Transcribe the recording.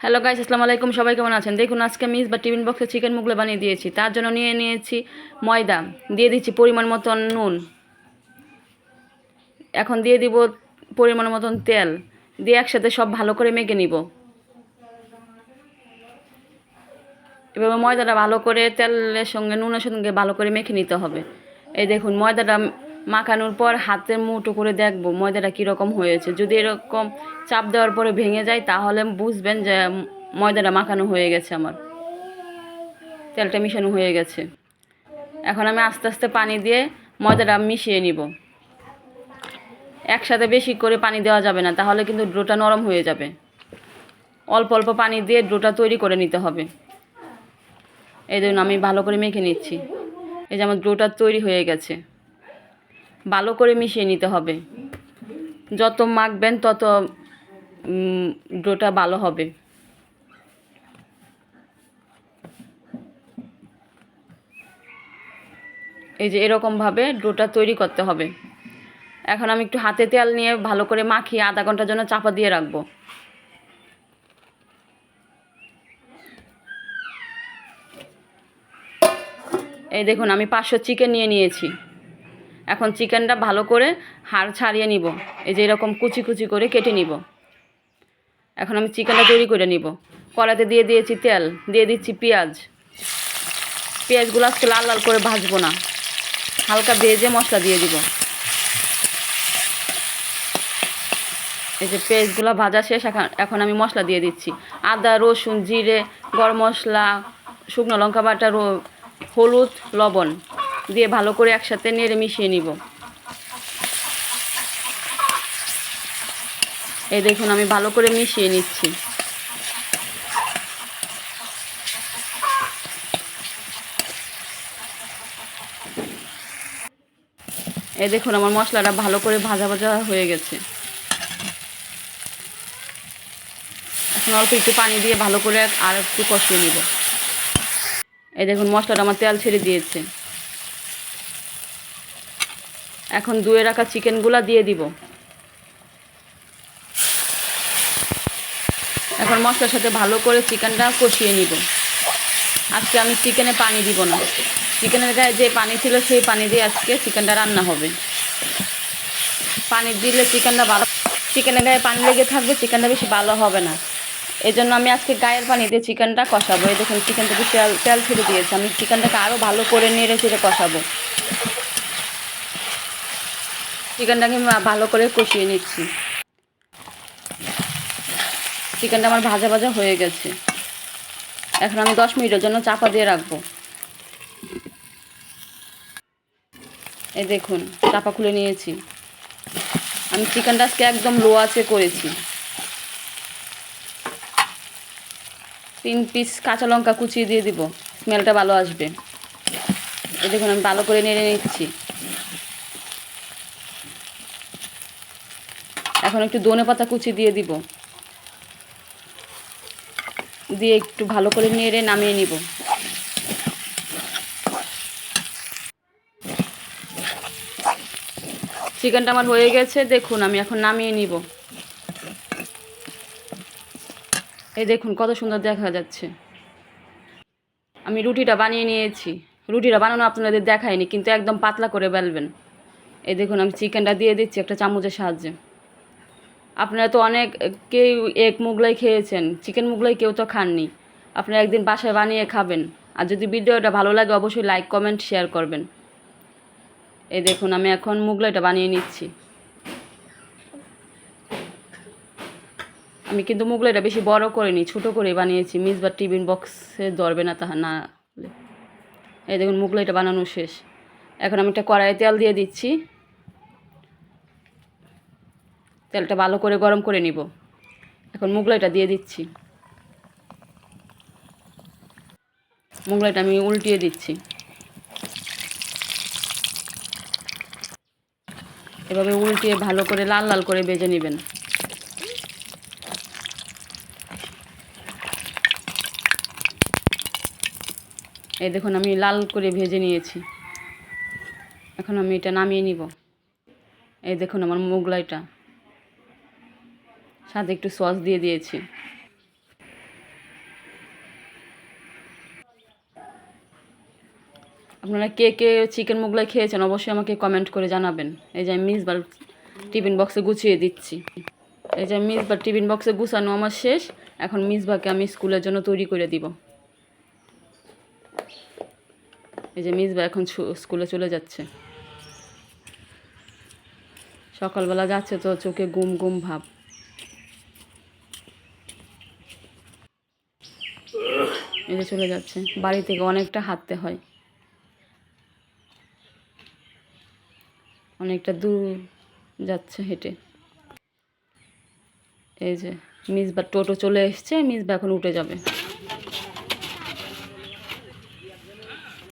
Hello guys আসসালামু আলাইকুম। সবাই কেমন আছেন? দেখুন, আজকে মিস বা টিফিন বক্সে চিকেন মুগলে বানিয়ে দিয়েছি। তার জন্য নিয়ে নিয়েছি ময়দা। দিয়ে দিচ্ছি পরিমাণ মতন নুন। এখন দিয়ে দিব পরিমাণ মতন তেল। দিয়ে একসাথে সব ভালো করে মেখে নিব। এভাবে ময়দাটা ভালো করে তেলের সঙ্গে, নুনের সঙ্গে ভালো করে মেখে নিতে হবে। এই দেখুন, ময়দাটা মাখানোর পর হাতের মুঠো করে দেখব ময়দাটা কীরকম হয়েছে। যদি এরকম চাপ দেওয়ার পরে ভেঙে যায়, তাহলে বুঝবেন যে ময়দাটা মাখানো হয়ে গেছে আমার। তেলটা মিশানো হয়ে গেছে। এখন আমি আস্তে আস্তে পানি দিয়ে ময়দাটা মিশিয়ে নিব। একসাথে বেশি করে পানি দেওয়া যাবে না, তাহলে কিন্তু ডোটা নরম হয়ে যাবে। অল্প অল্প পানি দিয়ে ডোটা তৈরি করে নিতে হবে। এই দেখুন, আমি ভালো করে মেখে নিচ্ছি। এই যে আমার ডোটা তৈরি হয়ে গেছে। ভালো করে মিশিয়ে নিতে হবে। যত মাখবেন তত ডোটা ভালো হবে। এই যে এরকমভাবে ডোটা তৈরি করতে হবে। এখন আমি একটু হাতে তেল নিয়ে ভালো করে মাখিয়ে আধা ঘণ্টার জন্য চাপা দিয়ে রাখব। এই দেখুন, আমি পাঁচশো চিকেন নিয়ে নিয়েছি। এখন চিকেনটা ভালো করে হাড় ছাড়িয়ে নিব। এই যে এরকম কুচি কুচি করে কেটে নিব। এখন আমি চিকেনটা তৈরি করে নিব। কড়াতে দিয়ে দিয়েছি তেল, দিয়ে দিচ্ছি পেঁয়াজ। পেঁয়াজগুলো আজকে লাল লাল করে ভাজবো না। হালকা ভেজে মশলা দিয়ে দিব। এই যে পেঁয়াজগুলো ভাজা শেষ, এখন এখন আমি মশলা দিয়ে দিচ্ছি। আদা, রসুন, জিরে, গরম মশলা, শুকনো লঙ্কা বাটা হলুদ, লবণ। দিয়ে ভালো করে একসাথে নেড়ে মিশিয়ে নিব। এই দেখুন, আমি ভালো করে মিশিয়ে নিচ্ছি। এই দেখুন, আমার মশলাটা ভালো করে ভাজা ভাজা হয়ে গেছে। এখন অল্প একটু পানি দিয়ে ভালো করে আর একটু কষিয়ে নিব। এই দেখুন, মশলাটা আমার তেল ছেড়ে দিয়েছে। এখন ধুয়ে রাখা চিকেনগুলা দিয়ে দিব। এখন মশলার সাথে ভালো করে চিকেনটা কষিয়ে নিব। আজকে আমি চিকেনে পানি দিব না। চিকেনের গায়ে যে পানি ছিল সেই পানি দিয়ে আজকে চিকেনটা রান্না হবে। পানি দিলে চিকেনটা ভালো চিকেনের গায়ে পানি লেগে থাকবে, চিকেনটা বেশি ভালো হবে না। এই জন্য আমি আজকে গায়ের পানি দিয়ে চিকেনটা কষাবো। এই দেখুন চিকেন থেকে তেল তেল ছেড়ে দিয়েছে। আমি চিকেনটাকে আরও ভালো করে নেড়ে চেড়ে কষাবো। চিকেনটাকে ভালো করে কষিয়ে নিচ্ছি। চিকেনটা আমার ভাজা ভাজা হয়ে গেছে। এখন আমি দশ মিনিটের জন্য চাপা দিয়ে রাখব। এই দেখুন, চাপা খুলে নিয়েছি। আমি চিকেনটা আজকে একদম লো আছে করেছি। তিন পিস কাঁচা লঙ্কা কুচিয়ে দিয়ে দিব। স্মেলটা ভালো আসবে। এই দেখুন, আমি ভালো করে নেড়ে নিচ্ছি। এখন একটু দনে পাতা কুচি দিয়ে দিব। দিয়ে একটু ভালো করে নেড়ে নামিয়ে নিব। চিকেনটা আমার হয়ে গেছে, দেখুন আমি এখন নামিয়ে নিব। এই দেখুন কত সুন্দর দেখা যাচ্ছে। আমি রুটিটা বানিয়ে নিয়েছি। রুটিটা বানানো আপনাদের দেখায়নি, কিন্তু একদম পাতলা করে বেলবেন। এই দেখুন আমি চিকেনটা দিয়ে দিচ্ছি একটা চামচের সাহায্যে। আপনারা তো অনেক, কেউ এক মুগলাই খেয়েছেন চিকেন মুগলাই কেউ তো খাননি। আপনারা একদিন বাসায় বানিয়ে খাবেন। আর যদি ভিডিওটা ভালো লাগে, অবশ্যই লাইক কমেন্ট শেয়ার করবেন। এই দেখুন, আমি এখন মুগলাইটা বানিয়ে নিচ্ছি। আমি কিন্তু মুগলাইটা বেশি বড় করিনি, ছোট করে বানিয়েছি। মিস বা টিফিন বক্সে ধরবে না তাহা না। এই দেখুন, মুগলাইটা বানানো শেষ। এখন আমি একটা কড়াইয়ে তেল দিয়ে দিচ্ছি। তেলটা ভালো করে গরম করে নিব। এখন মুগলাইটা দিয়ে দিচ্ছি। মুগলাইটা আমি উল্টিয়ে দিচ্ছি। এভাবে উল্টিয়ে ভালো করে লাল লাল করে বেজে নেবেন। এই দেখুন, আমি লাল করে ভেজে নিয়েছি। এখন আমি এটা নামিয়ে নিব। এই দেখুন আমার মোগলাইটা। সাথে একটু সস দিয়ে দিয়েছি। আপনারা কে কে চিকেন মোগলাই খেয়েছেন অবশ্যই আমাকে কমেন্ট করে জানাবেন। এই যে মিস মিসবার টিফিন বক্সে গুছিয়ে দিচ্ছি। এই যে মিস বা টিফিন বক্সে গুছানো আমার শেষ। এখন মিসবাকে আমি স্কুলের জন্য তৈরি করে দিব। এই যে মিসবা এখন স্কুলে চলে যাচ্ছে। সকালবেলা যাচ্ছে তো চোখে গুম গুম ভাব। এই যে চলে যাচ্ছে। বাড়ি থেকে অনেকটা হাঁটতে হয়। অনেকটা দূর যাচ্ছে হেঁটে। এই যে মিসবা টোটো চলে এসছে মিসবা এখন উঠে যাবে।